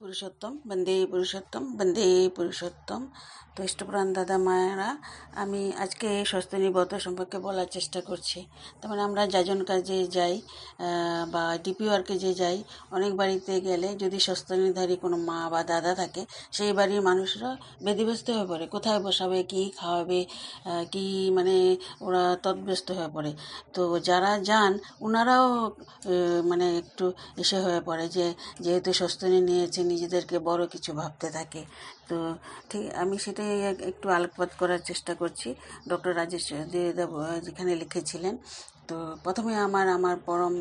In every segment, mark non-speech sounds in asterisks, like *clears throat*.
পুরুষোত্তম, বন্দে পুরুষোত্তম বন্দে পুরুষোত্তম। তো ইষ্টপ্রাণ দাদা মায়েরা, আমি আজকে স্বস্তিনী ব্রত সম্পর্কে বলার চেষ্টা করছি। তারপরে আমরা যাজন কাজে যাই বা ডিপি ওয়ার্কে যে যাই, অনেক বাড়িতে গেলে যদি স্বস্তিনীধারী কোনো মা বা দাদা থাকে, সেই বাড়ির মানুষরা বেদিব্যস্ত হয়ে পড়ে। কোথায় বসাবে, কী খাওয়াবে কী মানে ওরা তৎব্যস্ত হয়ে পড়ে। তো যারা যান ওনারাও মানে একটু এসে হয়ে পড়ে যে, যেহেতু স্বস্তিনী নিয়েছে নিজেদেরকে বড় কিছু ভাবতে থাকে। তো ঠিক, আমি সেটাই একটু আলোকপাত করার চেষ্টা করছি। ডক্টর রাজেশ দেব যেখানে লিখেছিলেন। তো প্রথমে আমার আমার পরম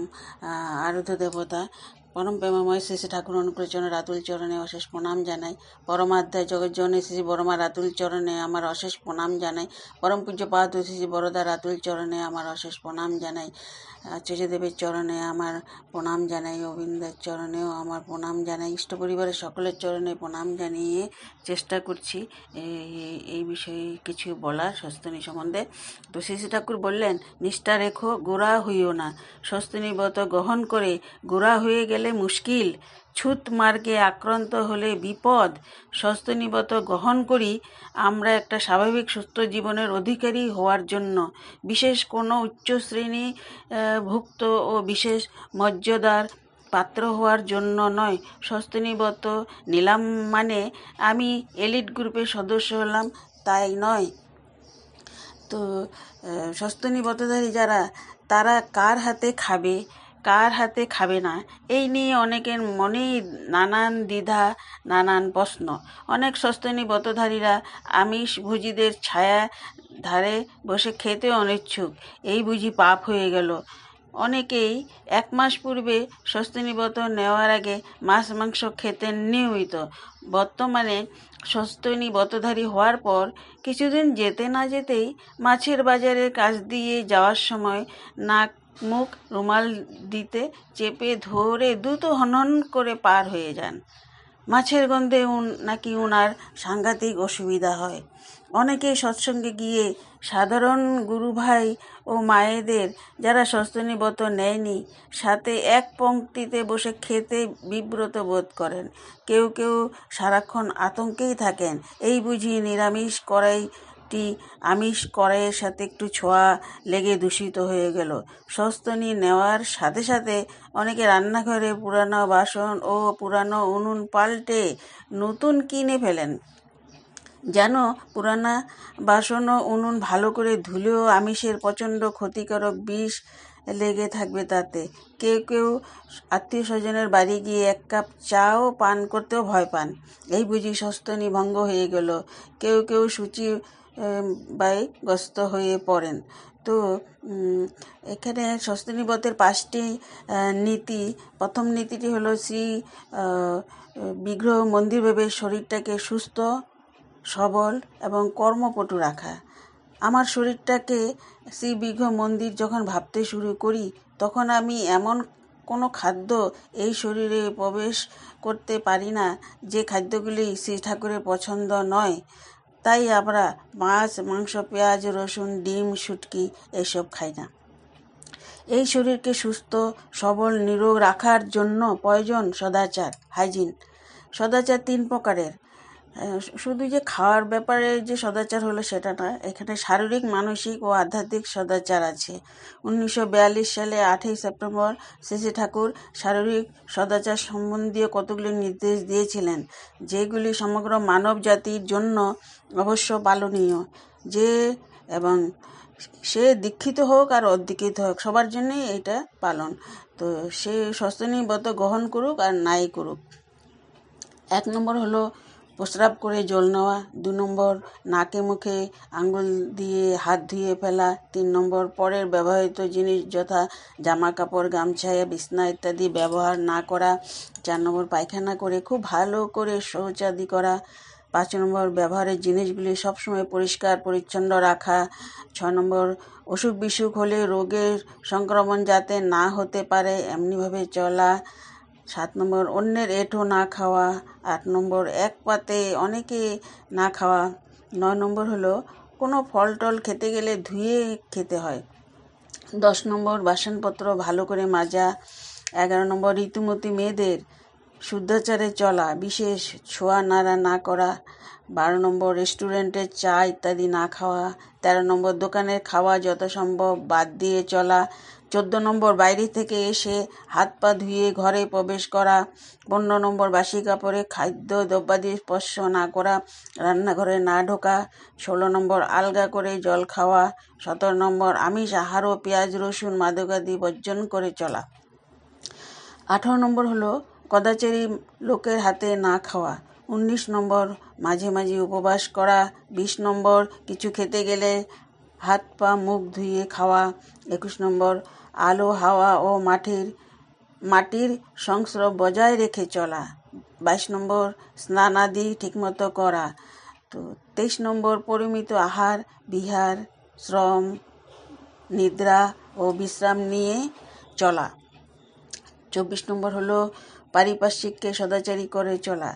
আরধ্য আরাধ্য দেবতা পরম প্রেমময় শ্রী শ্রী ঠাকুর অনুকূলচরণ রাতুল চরণে অশেষ প্রণাম জানাই। পরমাধ্যায় জগজ্জনে শ্রী শ্রী বড়মা রাতুল চরণে আমার অশেষ প্রণাম জানাই। পরম পূজ্য পাদ শ্রী শ্রী বড়দা রাতুল চরণে আমার অশেষ প্রণাম জানাই। আচার্যদেবের চরণে আমার প্রণাম জানাই অবিন্দের চরণেও আমার প্রণাম জানাই। ইষ্ট পরিবারের সকলের চরণে প্রণাম জানিয়ে চেষ্টা করছি এই- বিষয়ে কিছু বলার স্বস্তিনী সম্বন্ধে। তো শ্রী শ্রী ঠাকুর বললেন, নিষ্ঠা রেখো, গোড়া হইও না। স্বস্তিনী ব্রত গ্রহণ করে গোড়া হয়ে গেলে মুশকিল। ছুত মার্গে আক্রান্ত হলে বিপদ। স্বস্তিনিবত গ্রহণ করি। আমরা একটা স্বাভাবিক সুস্থ জীবনের অধিকারী হওয়ার জন্য। বিশেষ কোনো উচ্চ শ্রেণি ভুক্ত ও বিশেষ মর্যাদার পাত্র হওয়ার জন্য নয়। স্বস্তিনিবত নিলাম মানে আমি এলিট গ্রুপের সদস্য হলাম, তাই নয়। তো সস্তনী যারা, তারা কার হাতে খাবে? কার হাতে খাবে না? এই নিয়ে অনেকের মনেই নানান দ্বিধা, নানান প্রশ্ন। অনেক সস্তনী ব্রতধারীরা আমিষ ভুজিদের ছায়া ধারে বসে খেতে অনিচ্ছুক। এই বুঝি পাপ হয়ে গেল। অনেকেই এক মাস পূর্বে স্বস্তিনী ব্রত নেওয়ার আগে মাছ মাংস খেতেন নিয়মিত। বর্তমানে স্বস্তিনী ব্রতধারী হওয়ার পর কিছুদিন যেতে না যেতেই মাছের বাজারের কাজ দিয়ে যাওয়ার সময় নাক মুখ রুমাল দিতে চেপে ধরে দ্রুত হনন করে পার হয়ে যান। মাছের গন্ধে নাকি উনার সাংঘাতিক অসুবিধা হয়। অনেকে সৎসঙ্গে গিয়ে সাধারণ গুরু ভাই ও মায়েদের যারা স্বস্তিনিবত নেয়নি, সাথে এক পংক্তিতে বসে খেতে বিব্রত বোধ করেন। কেউ কেউ সারাক্ষণ আতঙ্কেই থাকেন। এই বুঝি নিরামিষ কড়াইটি আমিষ কড়াইয়ের সাথে একটু ছোঁয়া লেগে দূষিত হয়ে গেল। সস্তনি নেওয়ার সাথে সাথে অনেকে রান্নাঘরে পুরানো বাসন ও পুরানো উনুন পাল্টে নতুন কিনে ফেলেন। যেন পুরানা বাসন ও উনুন ভালো করে ধুলেও আমিষের প্রচণ্ড ক্ষতিকারক বিষ লেগে থাকবে তাতে। কেউ কেউ আত্মীয় স্বজনের বাড়ি গিয়ে এক কাপ চাও পান করতেও ভয় পান। এই বুঝি সস্তনি ভঙ্গ হয়ে গেল। কেউ কেউ সূচি গ্রস্ত হয়ে পড়েন। তো এখানে এখানে স্বস্তিনিবতের পাঁচটি নীতি। প্রথম নীতিটি হলো শ্রী বিগ্রহ মন্দির ভেবে শরীরটাকে সুস্থ, সবল এবং কর্মপটু রাখা। আমার শরীরটাকে শ্রী বিঘ্ন মন্দির যখন ভাবতে শুরু করি, তখন আমি এমন কোনো খাদ্য এই শরীরে প্রবেশ করতে পারি না যে খাদ্যগুলি শ্রী ঠাকুরের পছন্দ নয়। তাই আমরা মাছ, মাংস, পেঁয়াজ, রসুন, ডিম, শুটকি এসব খাই না। এই শরীরকে সুস্থ, সবল, নিরোগ রাখার জন্য প্রয়োজন সদাচার, হাইজিন। সদাচার তিন প্রকারের। শুধু যে খাওয়ার ব্যাপারে যে সদাচার হলো সেটা না এখানে শারীরিক, মানসিক ও আধ্যাত্মিক সদাচার আছে। উনিশশো বিয়াল্লিশ সালে আটই সেপ্টেম্বর শ্রী ঠাকুর শারীরিক সদাচার সম্বন্ধীয় কতগুলি নির্দেশ দিয়েছিলেন, যেগুলি সমগ্র মানব জাতির জন্য অবশ্য পালনীয়। যে এবং সে দীক্ষিত হোক আর অদীক্ষিত হোক, সবার জন্যই এটা পালন। তো সে সস্তনীব্রত গ্রহণ করুক আর নাই করুক। এক নম্বর হলো প্রস্রাব করে জল নেওয়া, দু নম্বর নাকে মুখে আঙ্গুল দিয়ে হাত ধুয়ে ফেলা, তিন নম্বর পরের ব্যবহৃত জিনিস যথা জামা কাপড় গামছা, বিছনা ইত্যাদি ব্যবহার না করা, চার নম্বর পায়খানা করে খুব ভালো করে শৌচাদি করা, পাঁচ নম্বর ব্যবহারের জিনিসগুলি সবসময় পরিষ্কার, পরিচ্ছন্ন রাখা, ছ নম্বর অসুখ বিসুখ হলে রোগের সংক্রমণ যাতে না হতে পারে, এমনিভাবে চলা সাত নম্বর অন্যের এঁঠো না খাওয়া, আট নম্বর এক পাতে অনেকে না খাওয়া, নয় নম্বর হলো কোনো ফল টল খেতে গেলে ধুয়ে খেতে হয়। দশ নম্বর বাসনপত্র ভালো করে মাজা, এগারো নম্বর ঋতুমতী মেয়েদের শুদ্ধাচারে চলা, বিশেষ ছোঁয়া নাড়া না করা, বারো নম্বর রেস্টুরেন্টের চা ইত্যাদি না খাওয়া, তেরো নম্বর দোকানের খাওয়া যত সম্ভব বাদ দিয়ে চলা চোদ্দ নম্বর বাইরে থেকে এসে হাত পা ধুয়ে ঘরে প্রবেশ করা, পনেরো নম্বর বাসি কাপড়ে খাদ্য দ্রব্যাদি স্পর্শ না করা, রান্নাঘরে না ঢোকা, ষোলো নম্বর আলগা করে জল খাওয়া, সতেরো নম্বর আমিষ, আহার ও পেঁয়াজ, রসুন মাদকাদি বর্জন করে চলা। আঠারো নম্বর হলো কদাচারী লোকের হাতে না খাওয়া। উনিশ নম্বর মাঝে মাঝে উপবাস করা। বিশ নম্বর কিছু খেতে গেলে হাত পা মুখ ধুয়ে খাওয়া। একুশ নম্বর আলো, হাওয়া ও মাটির মাটির সংস্রব বজায় রেখে চলা। বাইশ নম্বর স্নান আদি ঠিকমতো করা। তো তেইশ নম্বর পরিমিত আহার, বিহার, শ্রম, নিদ্রা ও বিশ্রাম নিয়ে চলা। চব্বিশ নম্বর হলো পারিপার্শ্বিককে সদাচারী করে চলা।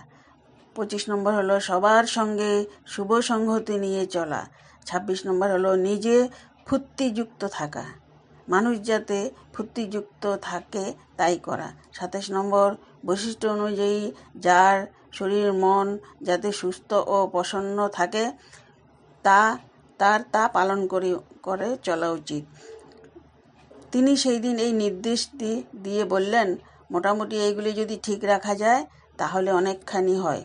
পঁচিশ নম্বর হলো সবার সঙ্গে শুভ সংহতি নিয়ে চলা। ছাব্বিশ নম্বর হলো নিজে ফুর্তিযুক্ত থাকা। মানুষ যাতে ফুর্তিযুক্ত থাকে তাই করা। সাতাশ নম্বর, বৈশিষ্ট্য অনুযায়ী যার শরীর মন যাতে সুস্থ ও প্রসন্ন থাকে, তা, তার তা পালন করে করে চলা উচিত। তিনি সেই দিন এই নির্দেশ দিয়ে বললেন, মোটামুটি এইগুলি যদি ঠিক রাখা যায়, তাহলে অনেকখানি হয়।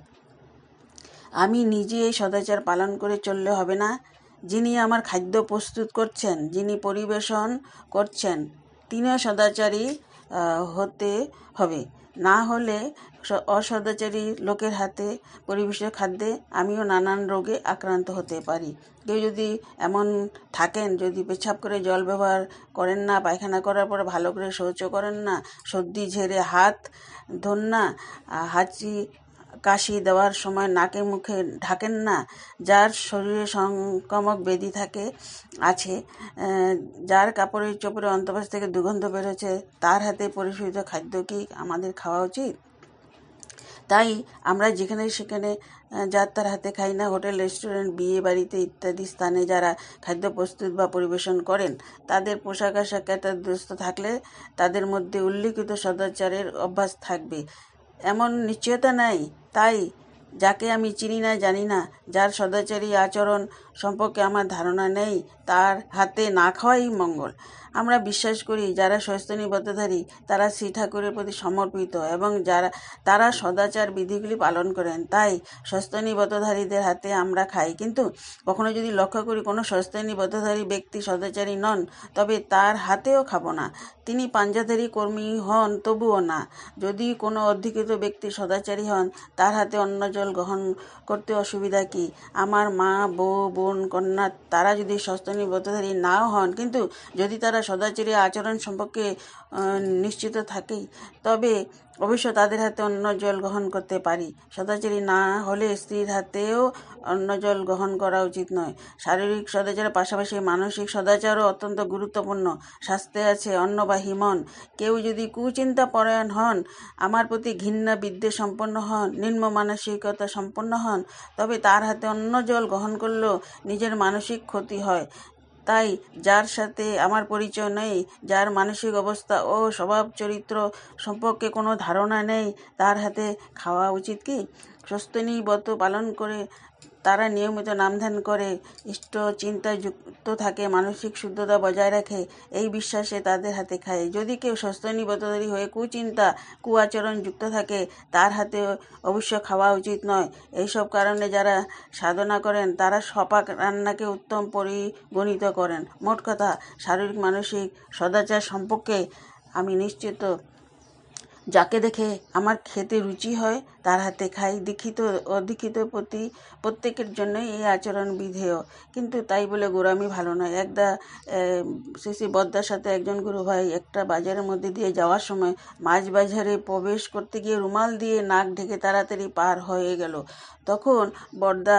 আমি নিজে এই সদাচার পালন করে চললে হবে না। যিনি আমার খাদ্য প্রস্তুত করছেন, যিনি পরিবেশন করছেন, তিনিও সদাচারী হতে হবে। না হলে অসদাচারী লোকের হাতে পরিবেশের খাদ্যে আমিও নানান রোগে আক্রান্ত হতে পারি। কেউ যদি এমন থাকেন, যদি পেছাব করে জল ব্যবহার করেন না, পায়খানা করার পরে ভালো করে শৌচ করেন না, সর্দি, ঝেড়ে হাত ধন না হাঁচি কাশি দেওয়ার সময় নাকে মুখে ঢাকেন না, যার শরীরে সংক্রামক ব্যাধি থাকে, আছে যার কাপড়ের চোপড়ে অন্তপাশ থেকে দুর্গন্ধ বেরোচ্ছে, তার হাতে পরিশোধিত খাদ্য কি আমাদের খাওয়া উচিত? তাই আমরা যেখানে সেখানে যার তার হাতে খাই না, হোটেল, রেস্টুরেন্ট, বিয়ে বাড়িতে ইত্যাদি স্থানে যারা খাদ্য প্রস্তুত বা পরিবেশন করেন, তাদের পোশাক আশাক দুস্থ থাকলে তাদের মধ্যে উল্লিখিত সদাচারের অভ্যাস থাকবে। এমন নিশ্চয়তা নাই। তাই, যাকে আমি চিনি না, জানি না, যার সদাচারী আচরণ সম্পর্কে আমার ধারণা নেই, তার হাতে না খাওয়াই মঙ্গল। আমরা বিশ্বাস করি, যারা সস্তনী ব্রতধারী তারা শ্রী ঠাকুরের প্রতি সমর্পিত এবং যারা, তারা সদাচার বিধিগুলি পালন করেন। তাই সস্তনী ব্রতধারীদের হাতে আমরা খাই। কিন্তু কখনো যদি লক্ষ্য করি, কোনো সস্তনী ব্রতধারী ব্যক্তি সদাচারী নন, তবে তার হাতেও খাব না। তিনি পাঞ্জাধারী কর্মী হন, তবুও না। যদি কোনো অধিকৃত ব্যক্তি সদাচারী হন, তার হাতে অন্ন জল গ্রহণ করতে অসুবিধা কি? আমার মা, বউ, বোন, কন্যা, তারা যদি সস্তনী ব্রতধারী নাও হন, কিন্তু যদি তারা সদাচারী আচরণ সম্পর্কে নিশ্চিত থাকি তবে অবশ্য তাদের হাতে অন্য জল গ্রহণ করতে পারি। সদাচারী না হলে স্ত্রীর হাতেও অন্য জল গ্রহণ করা উচিত নয়। শারীরিক সদাচারের পাশাপাশি মানসিক সদাচারও অত্যন্ত গুরুত্বপূর্ণ। স্বাস্থ্যে আছে অন্নবাহী মন কেউ যদি কুচিন্তা পরায়ণ হন, আমার প্রতি ঘৃণা বিদ্যে সম্পন্ন হন, নিম্ন মানসিকতা সম্পন্ন হন, তবে তার হাতে অন্য জল গ্রহণ করলেও নিজের মানসিক ক্ষতি হয়। তাই যার সাথে আমার পরিচয় নেই, যার মানসিক অবস্থা ও স্বভাব চরিত্র সম্পর্কে কোনো ধারণা নেই, তার হাতে খাওয়া উচিত কি? সস্তনী ব্রত পালন করে তারা নিয়মিত নামধ্যান করে, ইষ্ট চিন্তায় যুক্ত থাকে, মানসিক শুদ্ধতা বজায় রাখে, এই বিশ্বাসে তাদের হাতে খায়। যদি কেউ সস্তনী ব্রতধারী হয়ে কুচিন্তা, কুআচরণ যুক্ত থাকে, তার হাতে অবশ্য খাওয়া উচিত নয়। এইসব কারণে যারা সাধনা করেন, তারা সপাক রান্নাকে উত্তম পরিগণিত করেন। মোট কথা, শারীরিক, মানসিক সদাচার সম্পর্কে আমি নিশ্চিত, যাকে দেখে আমার খেতে রুচি হয় তার হাতে খাই, দীক্ষিত অদীক্ষিত প্রতি প্রত্যেকের জন্যই এই আচরণ বিধেয়। কিন্তু তাই বলে গোরামি ভালো নয়। একদা শ্রী বদ্দার সাথে একজন গুরু ভাই একটা বাজারের মধ্যে দিয়ে যাওয়ার সময় মাছ বাজারে প্রবেশ করতে গিয়ে রুমাল দিয়ে নাক ঢেকে তাড়াতাড়ি পার হয়ে গেল। তখন বর্দা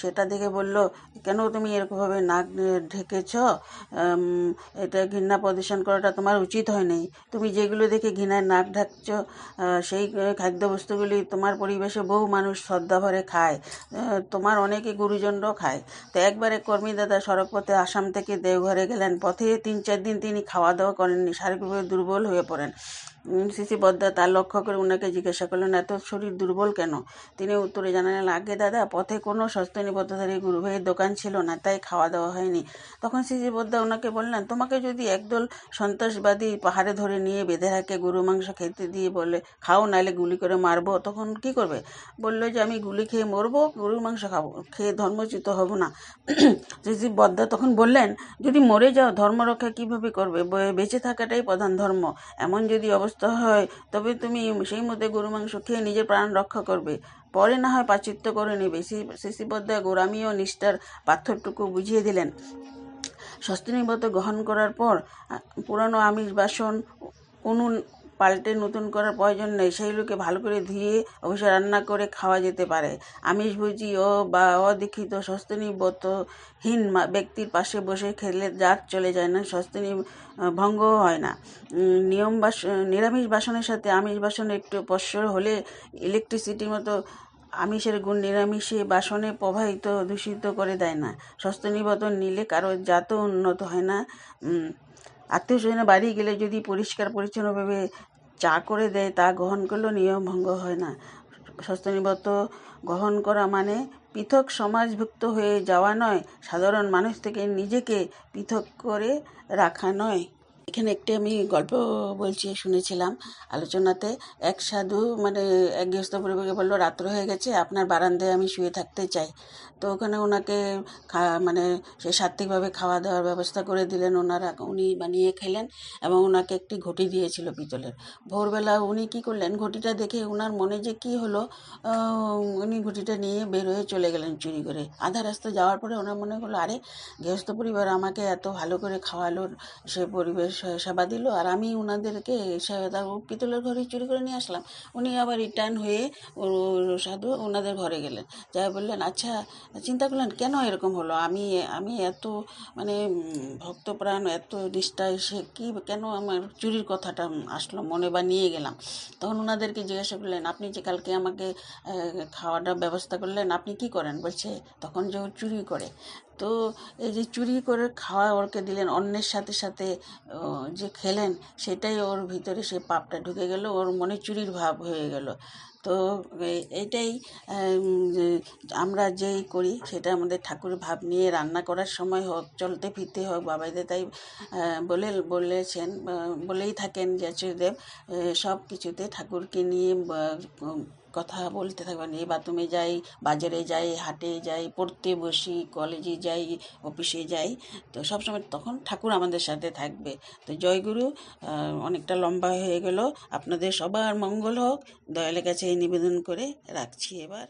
সেটা দেখে বলল, কেন তুমি এরকমভাবে নাক ঢেকেছ? এটা ঘৃণা প্রদর্শন করাটা তোমার উচিত হয়নি। তুমি যেগুলো দেখে ঘৃণায় নাক ঢাকছ সেই খাদ্যবস্তুগুলি তোমার পরিবেশে বহু মানুষ শ্রদ্ধা ভরে খায় তোমার অনেকে গুরুজনরাও খায়। তো একবারে কর্মী দাদা সড়ক পথে আসাম থেকে দেওঘরে গেলেন। পথে তিন চার দিন তিনি খাওয়া দাওয়া করেননি, শারীরিকভাবে দুর্বল হয়ে পড়েন। শিশি বদ্দা তার লক্ষ্য করে ওনাকে জিজ্ঞাসা করলেন, এত শরীর দুর্বল কেন? তিনি উত্তরে জানালেন, আগে দাদা, পথে কোনো সস্তনী গুরু ভাইয়ের দোকান ছিল না, তাই খাওয়া দাওয়া হয়নি। তখন শিশি বদ্দা ওনাকে বললেন, তোমাকে যদি একদল সন্ত্রাসবাদী পাহাড়ে ধরে নিয়ে বেঁধে রাখে, গরু, মাংস খেতে দিয়ে বলে, খাও নাহলে গুলি করে মারবো তখন কি করবে? বলল যে, আমি গুলি খেয়ে মরবো গরুর মাংস খাব, খেয়ে ধর্মচ্যুত হব না। *clears throat* শিশি বদ্দা তখন বললেন, যদি মরে যাও ধর্ম রক্ষা কীভাবে করবে? বেঁচে থাকাটাই প্রধান ধর্ম। এমন যদি অবস্থা হয়, তবে তুমি সেই মধ্যে গরু মাংস খেয়ে নিজের প্রাণ রক্ষা করবে। পরে না হয় পাচিত্য করে নেবে। শিশিবদ্ধা গোরামি ও নিষ্ঠার পাথরটুকু বুঝিয়ে দিলেন। স্বস্তিনিব্রত গ্রহণ করার পর পুরানো আমিষ বাসন, উনুন পাল্টে নতুন করার প্রয়োজন নেই। সেইগুলোকে ভালো করে ধুয়ে অবশ্যই রান্না করে খাওয়া যেতে পারে। আমিষভোজী ও বা অদীক্ষিত মা- ব্যক্তির পাশে বসে খেলে জাত চলে যায় না স্বস্তিনি আহ, ভঙ্গও হয় না। নিয়ম বাস নিরামিষ বাসনের সাথে আমিষ বাসন একটু পশ্বর হলে ইলেকট্রিসিটির মতো আমিষের গুণ নিরামিষে বাসনে প্রবাহিত দূষিত করে দেয় না। স্বস্থ নিবতন নিলে কারও জাতও উন্নত হয় না। আত্মীয় স্বজনের বাড়ি গেলে যদি পরিষ্কার, পরিচ্ছন্নভাবে চা করে দেয়, তা গ্রহণ করলেও নিয়ম ভঙ্গ হয় না। স্বস্তিনিবত গ্রহণ করা মানে পৃথক সমাজভুক্ত হয়ে যাওয়া নয়, সাধারণ মানুষ থেকে নিজেকে পৃথক করে রাখা নয়। এখানে একটি আমি গল্প বলছি, শুনেছিলাম। আলোচনাতে এক সাধু মানে এক গৃহস্থ পরিবারকে বলল, রাত্র হয়ে গেছে, আপনার বারান্দায় আমি শুয়ে থাকতে চাই। তো ওখানে ওনাকে খা মানে সে সাত্ত্বিকভাবে খাওয়া দাওয়ার ব্যবস্থা করে দিলেন। ওনারা, উনি বানিয়ে খেলেন এবং ওনাকে একটি ঘটি দিয়েছিল পিতলের। ভোরবেলা উনি কী করলেন, ঘটিটা দেখে ওনার মনে যে কী হলো উনি ঘটিটা নিয়ে বের হয়ে চলে গেলেন চুরি করে। আধা রাস্তা যাওয়ার পরে ওনার মনে হলো, আরে, গৃহস্থ পরিবার আমাকে এত ভালো করে খাওয়ালো, সে পরিবেশ সেবা দিল আর আমি ওনাদেরকে পিতলের ঘরে চুরি করে নিয়ে আসলাম। উনি আবার রিটার্ন হয়ে সাধু ওনাদের ঘরে গেলেন। যাই বললেন আচ্ছা চিন্তা করলেন, কেন এরকম হলো? আমি আমি এত মানে ভক্তপ্রাণ, এত নিষ্ঠায় সে কী, কেন আমার চুরির কথাটা আসলো? মনে বা নিয়ে গেলাম। তখন ওনাদেরকে জিজ্ঞাসা করলেন, আপনি যে কালকে আমাকে খাওয়াটা ব্যবস্থা করলেন, আপনি কি করেন? বলছে, তখন যে চুরি করে। তো এই যে চুরি করে খাওয়া ওরকে দিলেন, অন্যের সাথে সাথে যে খেলেন, সেটাই ওর ভিতরে সে পাপটা ঢুকে গেল, ওর মনে চুরির ভাব হয়ে গেল। তো এটাই আমরা যেই করি, সেটা আমাদের ঠাকুর ভাব নিয়ে রান্না করার সময় হোক, চলতে ফিরতে হোক, বাবাইদে তাই বলে, বলেছেন বলেই থাকেন যে সব কিছুতে ঠাকুরকে নিয়ে কথা বলতে থাকবেন এই বাথরুমে যাই, বাজারে যাই, হাটে যাই, পড়তে বসি কলেজে যাই অফিসে যাই, তো সবসময় তখন ঠাকুর আমাদের সাথে থাকবে। তো জয়গুরু অনেকটা লম্বা হয়ে গেল। আপনাদের সবার মঙ্গল হোক। দয়ালের কাছে এই নিবেদন করে রাখছি এবার।